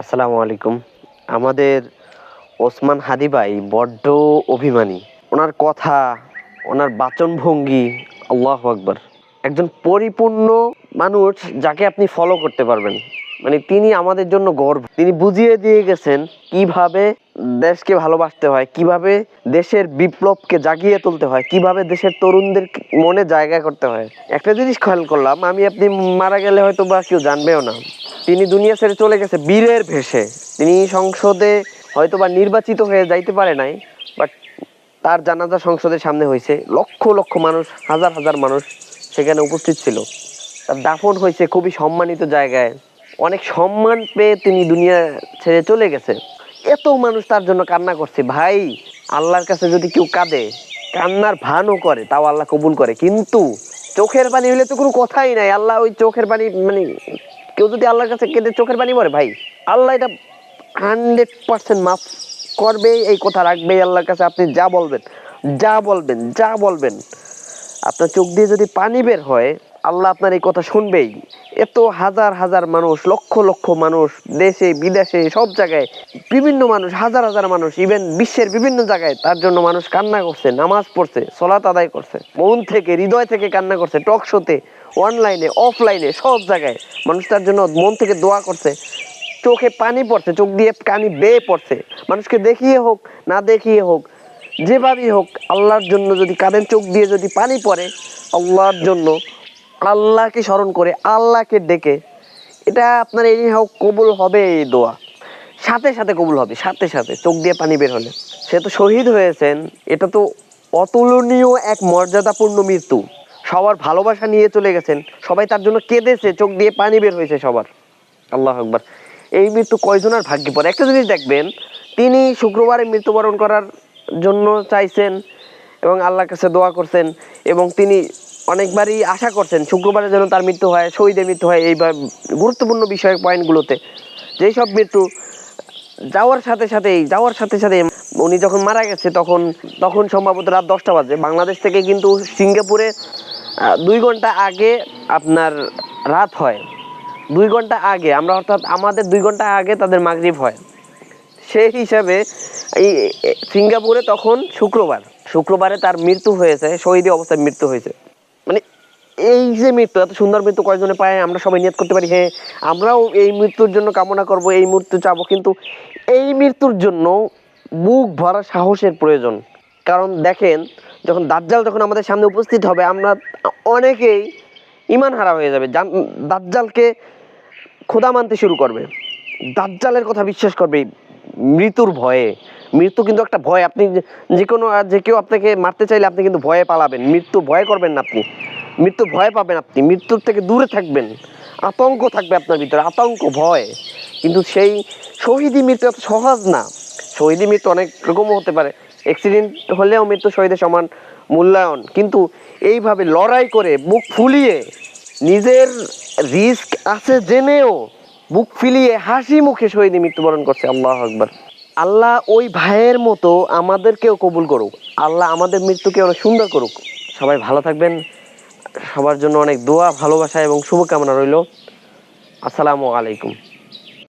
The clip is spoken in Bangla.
আসসালামু আলাইকুম। আমাদের ওসমান হাদি ভাই বড্ড অভিমানী। ওনার কথা, ওনার বাচনভঙ্গি, আল্লাহ আকবর। একজন পরিপূর্ণ মানুষ যাকে আপনি ফলো করতে পারবেন। মানে তিনি আমাদের জন্য গর্ব। তিনি বুঝিয়ে দিয়ে গেছেন কীভাবে দেশকে ভালোবাসতে হয়, কীভাবে দেশের বিপ্লবকে জাগিয়ে তুলতে হয়, কীভাবে দেশের তরুণদের মনে জায়গা করতে হয়। একটা জিনিস খেয়াল করলাম, আমি আপনি মারা গেলে হয়তো বা কেউ জানবেও না। তিনি দুনিয়া ছেড়ে চলে গেছে বীরের ভেসে তিনি সংসদে হয়তো বা নির্বাচিত হয়ে যাইতে পারে নাই বাট তার জানাজা সংসদের সামনে হয়েছে লক্ষ লক্ষ মানুষ, হাজার হাজার মানুষ সেখানে উপস্থিত ছিল। তার দাফন হয়েছে খুবই সম্মানিত জায়গায়। অনেক সম্মান পেয়ে তিনি দুনিয়া ছেড়ে চলে গেছে। এত মানুষ তার জন্য কান্না করছে, ভাই, আল্লাহর কাছে যদি কেউ কাঁদে, কান্নার ভানও করে, তাও আল্লাহ কবুল করে। কিন্তু চোখের পানি হলে তো কোনো কথাই নাই। আল্লাহ ওই চোখের পানি মানে কেউ যদি আল্লাহর কাছে কেঁদে চোখের পানি মরে ভাই, আল্লাহ এটা হান্ড্রেড পার্সেন্ট মাফ করবে এই কথা রাখবে আল্লাহর কাছে আপনি যা বলবেন যা বলবেন যা বলবেন। আপনার চোখ দিয়ে যদি পানি বের হয় আল্লাহ আপনার এই কথা শুনবেই। এত হাজার হাজার মানুষ, লক্ষ লক্ষ মানুষ দেশে, বিদেশে, সব জায়গায়, বিভিন্ন মানুষ, হাজার হাজার মানুষ ইভেন বিশ্বের বিভিন্ন জায়গায় তার জন্য মানুষ কান্না করছে, নামাজ পড়ছে সলাত আদায় করছে। মন থেকে, হৃদয় থেকে কান্না করছে টক শোতে অনলাইনে অফলাইনে সব জায়গায়। মানুষ তার জন্য মন থেকে দোয়া করছে। চোখে পানি পড়ছে, চোখ দিয়ে পানি বেয়ে পড়ছে। মানুষকে দেখিয়ে হোক, না দেখিয়ে হোক, যেভাবেই হোক, আল্লাহর জন্য যদি কাঁদেন চোখ দিয়ে যদি পানি পড়ে, আল্লাহর জন্য আল্লাহকে স্মরণ করে, আল্লাহকে ডেকে, এটা আপনার এই হোক কবুল হবে এই দোয়া। সাথে সাথে কবুল হবে, সাথে সাথে, চোখ দিয়ে পানি বের হলে। সে তো শহীদ হয়েছেন, এটা তো অতুলনীয় এক মর্যাদাপূর্ণ মৃত্যু। সবার ভালোবাসা নিয়ে চলে গেছেন, সবাই তার জন্য কেঁদেছে, চোখ দিয়ে পানি বের হয়েছে সবার। আল্লাহ আকবার। এই মৃত্যু কয়জনের ভাগ্যে পড়ে? একটা জিনিস দেখবেন, তিনি শুক্রবারে মৃত্যুবরণ করার জন্য চাইছেন এবং আল্লাহর কাছে দোয়া করছেন এবং তিনি অনেকবারই আশা করছেন শুক্রবারে যেন তার মৃত্যু হয়, শহীদের মৃত্যু হয় এই গুরুত্বপূর্ণ বিষয়ক পয়েন্টগুলোতে। যেই সব মৃত্যু যাওয়ার সাথে সাথেই, যাওয়ার সাথে সাথে উনি যখন মারা গেছে, তখন তখন সম্ভবত রাত দশটা বাজে। বাংলাদেশ থেকে কিন্তু সিঙ্গাপুরে দুই ঘণ্টা আগে আপনার রাত হয়। দুই ঘণ্টা আগে, আমরা অর্থাৎ আমাদের দুই ঘণ্টা আগে তাদের মাগরিব হয়। সেই হিসাবে এই সিঙ্গাপুরে তখন শুক্রবার, শুক্রবারে তার মৃত্যু হয়েছে, শহীদ অবস্থায় মৃত্যু হয়েছে। মানে এই যে মৃত্যু, এত সুন্দর মৃত্যু কয়জনে পায় আমরা সবাই নিয়ত করতে পারি হ্যাঁ আমরাও এই মৃত্যুর জন্য কামনা করব, এই মৃত্যু চাবো, কিন্তু এই মৃত্যুর জন্য বুক ভরা সাহসের প্রয়োজন। কারণ দেখেন, যখন দাজ্জাল যখন আমাদের সামনে উপস্থিত হবে, আমরা অনেকেই ইমান হারা হয়ে যাবে। দাজ্জালকে খোদা মানতে শুরু করবে। দাজ্জালের কথা বিশ্বাস করবে মৃত্যুর ভয়ে। মৃত্যু কিন্তু একটা ভয়। আপনি যে- কোনো যে কেউ আপনাকে মারতে চাইলে আপনি কিন্তু ভয়ে পালাবেন। মৃত্যু ভয় করবেন না আপনি। মৃত্যু ভয় পাবেন আপনি। মৃত্যুর থেকে দূরে থাকবেন। আতঙ্ক থাকবে আপনার ভিতরে। আতঙ্ক, ভয়। কিন্তু সেই শহীদি মৃত্যু এত সহজ না। শহীদি মৃত্যু অনেক রকমও হতে পারে। অ্যাক্সিডেন্ট হলেও মৃত্যু শহীদের সমান মূল্যায়ন। কিন্তু এইভাবে লড়াই করে বুক ফুলিয়ে নিজের রিস্ক আছে জেনেও বুক ফিলিয়ে হাসি মুখে শহীদ মৃত্যুবরণ করছে। আল্লাহ আকবার। আল্লাহ ওই ভাইয়ের মতো আমাদেরকেও কবুল করুক। আল্লাহ আমাদের মৃত্যুকে অনেক সুন্দর করুক। সবাই ভালো থাকবেন। সবার জন্য অনেক দোয়া, ভালোবাসা এবং শুভকামনা রইল। আসসালামু আলাইকুম।